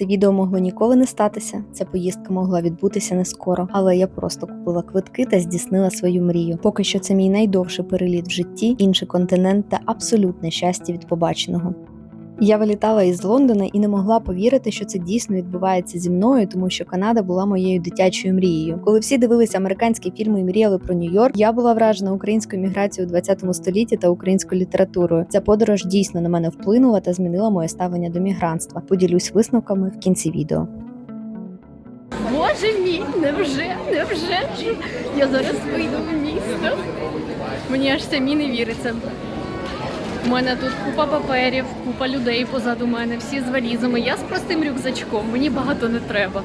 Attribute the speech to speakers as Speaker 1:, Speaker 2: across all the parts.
Speaker 1: Це відео могло ніколи не статися. Ця поїздка могла відбутися не скоро, але я просто купила квитки та здійснила свою мрію. Поки що це мій найдовший переліт в житті, інший континент та абсолютне щастя від побаченого. Я вилітала із Лондона і не могла повірити, що це дійсно відбувається зі мною, тому що Канада була моєю дитячою мрією. Коли всі дивилися американські фільми і мріяли про Нью-Йорк, я була вражена українською міграцією у 20 столітті та українською літературою. Ця подорож дійсно на мене вплинула та змінила моє ставлення до мігрантства. Поділюсь висновками в кінці відео.
Speaker 2: Боже мій, невже, невже я зараз вийду в місто. Мені аж самі не віриться. У мене тут купа паперів, купа людей позаду мене, всі з валізами. Я з простим рюкзачком, мені багато не треба.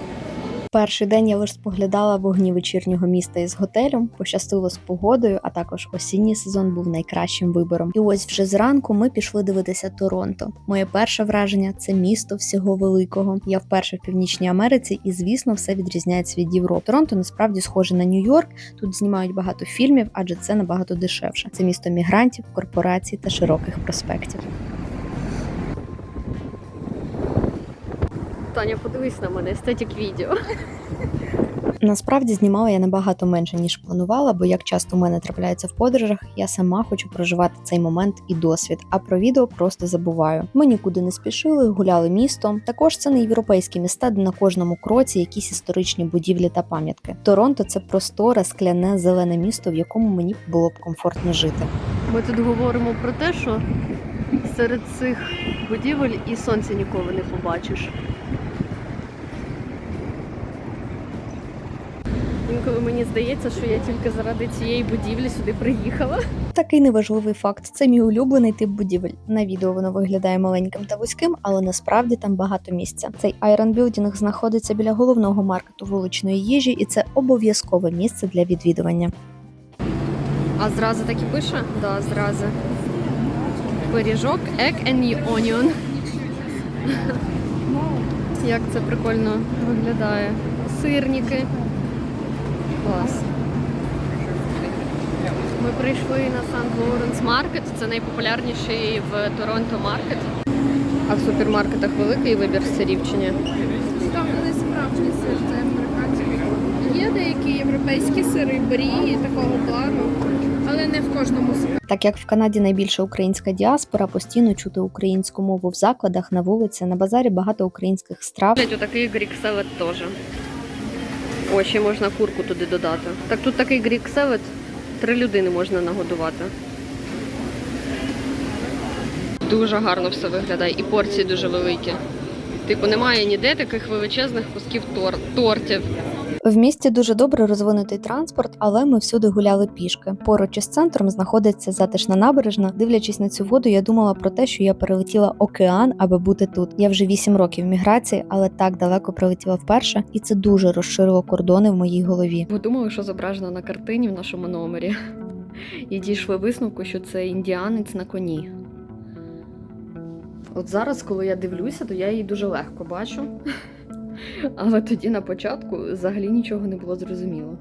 Speaker 1: Перший день я лише споглядала вогні вечірнього міста із готелю, пощастило з погодою, а також осінній сезон був найкращим вибором. І ось вже зранку ми пішли дивитися Торонто. Моє перше враження це місто всього великого. Я вперше в північній Америці, і звісно, все відрізняється від Європи. Торонто насправді схоже на Нью-Йорк. Тут знімають багато фільмів, адже це набагато дешевше. Це місто мігрантів, корпорацій та широких проспектів.
Speaker 2: Таня, подивись на мене, естетик відео.
Speaker 1: Насправді знімала я набагато менше ніж планувала, бо як часто в мене трапляється в подорожах, я сама хочу проживати цей момент і досвід. А про відео просто забуваю. Ми нікуди не спішили, гуляли містом. Також це не європейські міста, де на кожному кроці якісь історичні будівлі та пам'ятки. Торонто це просторе, скляне, зелене місто, в якому мені було б комфортно жити.
Speaker 2: Ми тут говоримо про те, що серед цих будівель і сонця ніколи не побачиш. Інколи мені здається, що я тільки заради цієї будівлі сюди приїхала.
Speaker 1: Такий неважливий факт. Це мій улюблений тип будівель. На відео воно виглядає маленьким та вузьким, але насправді там багато місця. Цей Iron Building знаходиться біля головного маркету вуличної їжі, і це обов'язкове місце для відвідування.
Speaker 2: А зразу так і пише? Да, зразу. Пиріжок, egg and onion. Як це прикольно виглядає. Сирники. Клас. Ми прийшли на. Lawrence Market. Це найпопулярніший в Торонто маркет. А в супермаркетах великий вибір сирів чи ні?
Speaker 3: Там не справжній сир, це американський. Є деякі європейські сири, брії такого плану, але не в кожному сирі.
Speaker 1: Так як в Канаді найбільша українська діаспора, постійно чути українську мову в закладах, на вулиці, на базарі багато українських страв.
Speaker 2: Отакий грік селед теж. О, ще можна курку туди додати. Так тут такий грік севет, три людини можна нагодувати. Дуже гарно все виглядає, і порції дуже великі. Типу, немає ніде таких величезних кусків тор- тортів.
Speaker 1: В місті дуже добре розвинутий транспорт, але ми всюди гуляли пішки. Поруч із центром знаходиться затишна набережна. Дивлячись на цю воду, я думала про те, що я перелетіла океан, аби бути тут. Я вже 8 років в міграції, але так далеко прилетіла вперше, і це дуже розширило кордони в моїй голові.
Speaker 2: Ви думали, що зображено на картині в нашому номері. І дійшли висновку, що це індіанець на коні. От зараз, коли я дивлюся, то я її дуже легко бачу. Але тоді на початку взагалі нічого не було зрозуміло.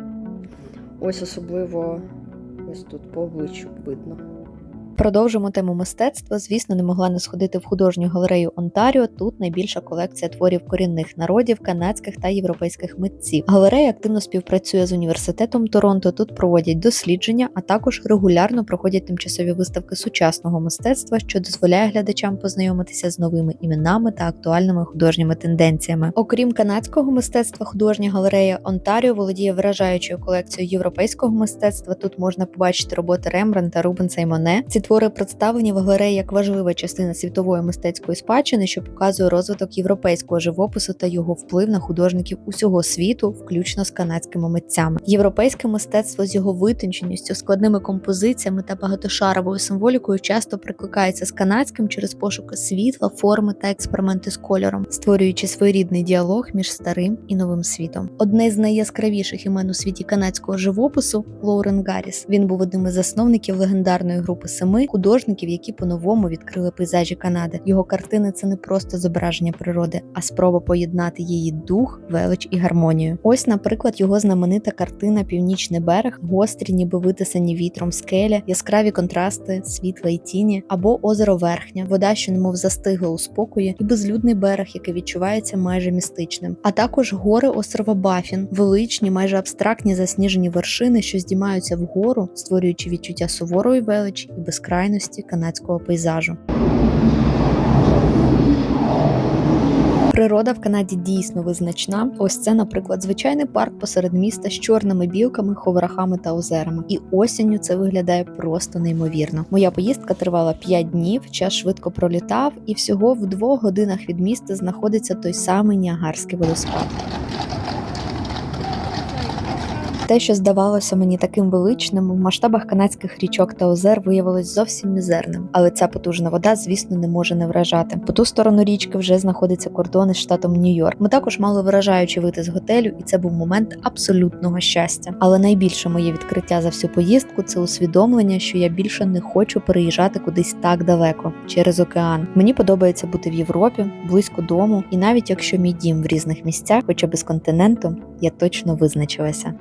Speaker 2: Ось особливо ось тут по обличчю видно.
Speaker 1: Продовжимо тему мистецтва. Звісно, не могла не сходити в художню галерею Онтаріо. Тут найбільша колекція творів корінних народів, канадських та європейських митців. Галерея активно співпрацює з університетом Торонто. Тут проводять дослідження, а також регулярно проходять тимчасові виставки сучасного мистецтва, що дозволяє глядачам познайомитися з новими іменами та актуальними художніми тенденціями. Окрім канадського мистецтва, художня галерея Онтаріо володіє вражаючою колекцією європейського мистецтва. Тут можна побачити роботи Рембранта, Рубенса і Моне. Ці твори представлені в галереї як важлива частина світової мистецької спадщини, що показує розвиток європейського живопису та його вплив на художників усього світу, включно з канадськими митцями. Європейське мистецтво з його витонченістю, складними композиціями та багатошаровою символікою часто прикликається з канадським через пошуки світла, форми та експерименти з кольором, створюючи своєрідний діалог між старим і новим світом. Одне з найяскравіших імен у світі канадського живопису Лоурен Гарріс. Він був одним із засновників легендарної групи Семи людьми художників, які по-новому відкрили пейзажі Канади. Його картини це не просто зображення природи, а спроба поєднати її дух, велич і гармонію. Ось, наприклад, його знаменита картина Північний берег, гострі, ніби витисані вітром скелі, яскраві контрасти, світла і тіні, або озеро Верхня, вода, що немов застигла у спокої, і безлюдний берег, який відчувається майже містичним. А також гори острова Бафін, величні, майже абстрактні засніжені вершини, що здіймаються вгору, створюючи відчуття суворої величі і безкрайності канадського пейзажу. Природа в Канаді дійсно визначна. Ось це, наприклад, звичайний парк посеред міста з чорними білками, ховрахами та озерами. І осінню це виглядає просто неймовірно. Моя поїздка тривала 5 днів, час швидко пролітав, і всього в двох годинах від міста знаходиться той самий Ніагарський водоспад. Те, що здавалося мені таким величним, в масштабах канадських річок та озер виявилось зовсім мізерним. Але ця потужна вода, звісно, не може не вражати. По ту сторону річки вже знаходиться кордон із штатом Нью-Йорк. Ми також мали вражаючи вийти з готелю, і це був момент абсолютного щастя. Але найбільше моє відкриття за всю поїздку це усвідомлення, що я більше не хочу переїжджати кудись так далеко через океан. Мені подобається бути в Європі, близько дому, і навіть якщо мій дім в різних місцях, хоча без континенту, я точно визначилася.